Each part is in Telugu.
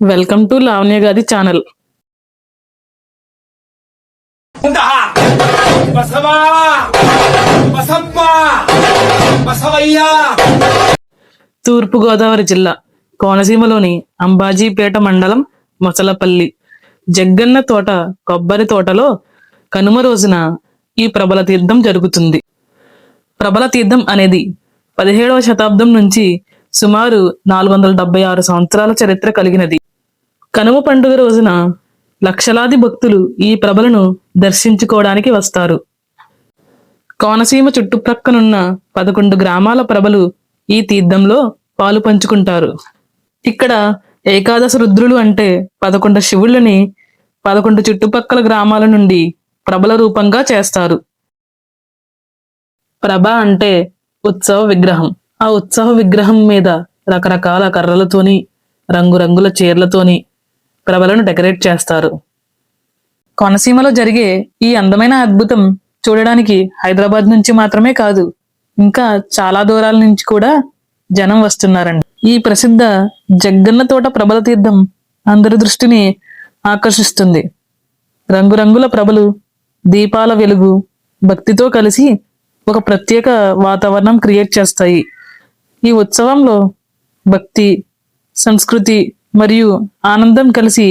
వెల్కమ్ టు లావణ్య గారి ఛానల్. బసవా? బసప్ప? బసవయ్యా? తూర్పు గోదావరి జిల్లా కోనసీమలోని అంబాజీపేట మండలం మొసలపల్లి. జగ్గన్న తోట కొబ్బరి తోటలో కనుమ రోజున ఈ ప్రబల తీర్థం జరుగుతుంది. ప్రబల తీర్థం అనేది పదిహేడవ శతాబ్దం నుంచి సుమారు నాలుగు వందల డెబ్బై ఆరు సంవత్సరాల చరిత్ర కలిగినది. కనుమ పండుగ రోజున లక్షలాది భక్తులు ఈ ప్రభలను దర్శించుకోవడానికి వస్తారు. కోనసీమ చుట్టుప్రక్కనున్న పదకొండు గ్రామాల ప్రభలు ఈ తీర్థంలో పాలు పంచుకుంటారు. ఇక్కడ ఏకాదశ రుద్రులు అంటే పదకొండు శివుళ్ళని పదకొండు చుట్టుపక్కల గ్రామాల నుండి ప్రభల రూపంగా చేస్తారు. ప్రభ అంటే ఉత్సవ విగ్రహం. ఆ ఉత్సవ విగ్రహం మీద రకరకాల కర్రలతోని రంగురంగుల చీరలతోని ప్రభలను డెకరేట్ చేస్తారు. కోనసీమలో జరిగే ఈ అందమైన అద్భుతం చూడడానికి హైదరాబాద్ నుంచి మాత్రమే కాదు ఇంకా చాలా దూరాల నుంచి కూడా జనం వస్తున్నారండి. ఈ ప్రసిద్ధ జగ్గన్న తోట ప్రబల తీర్థం అందరి దృష్టిని ఆకర్షిస్తుంది. రంగురంగుల ప్రభలు దీపాల వెలుగు భక్తితో కలిసి ఒక ప్రత్యేక వాతావరణం క్రియేట్ చేస్తాయి. ఈ ఉత్సవంలో భక్తి సంస్కృతి మరియు ఆనందం కలిసి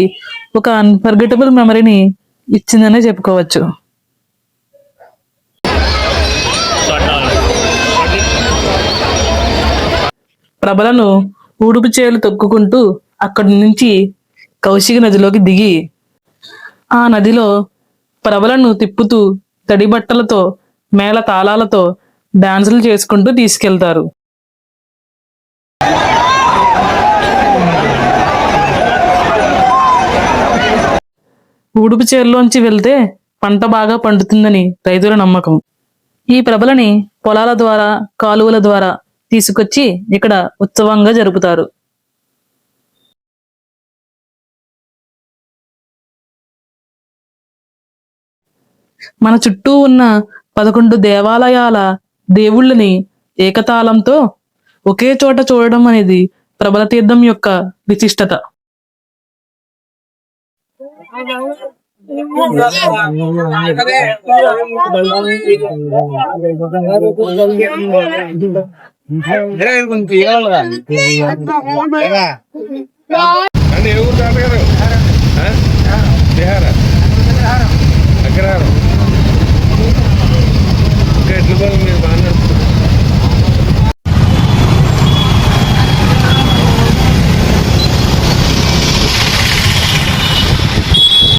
ఒక అన్ఫర్గెటబుల్ మెమరీని ఇచ్చిందనే చెప్పుకోవచ్చు. ప్రభలను ఊడుపు చేలు తొక్కుకుంటూ అక్కడి నుంచి కౌశిక నదిలోకి దిగి ఆ నదిలో ప్రభలను తిప్పుతూ తడి బట్టలతో మేళ తాళాలతో డాన్సులు చేసుకుంటూ తీసుకెళ్తారు. ఊడుపు చేరులోంచి వెళ్తే పంట బాగా పండుతుందని రైతుల నమ్మకం. ఈ ప్రభలని పొలాల ద్వారా కాలువల ద్వారా తీసుకొచ్చి ఇక్కడ ఉత్సవంగా జరుపుతారు. మన చుట్టూ ఉన్న పదకొండు దేవాలయాల దేవుళ్ళని ఏకతాళంతో ఒకే చోట చూడడం అనేది ప్రబల తీర్థం యొక్క విశిష్టత. అంటే ఏ ఊరు తాతగారు ఆ?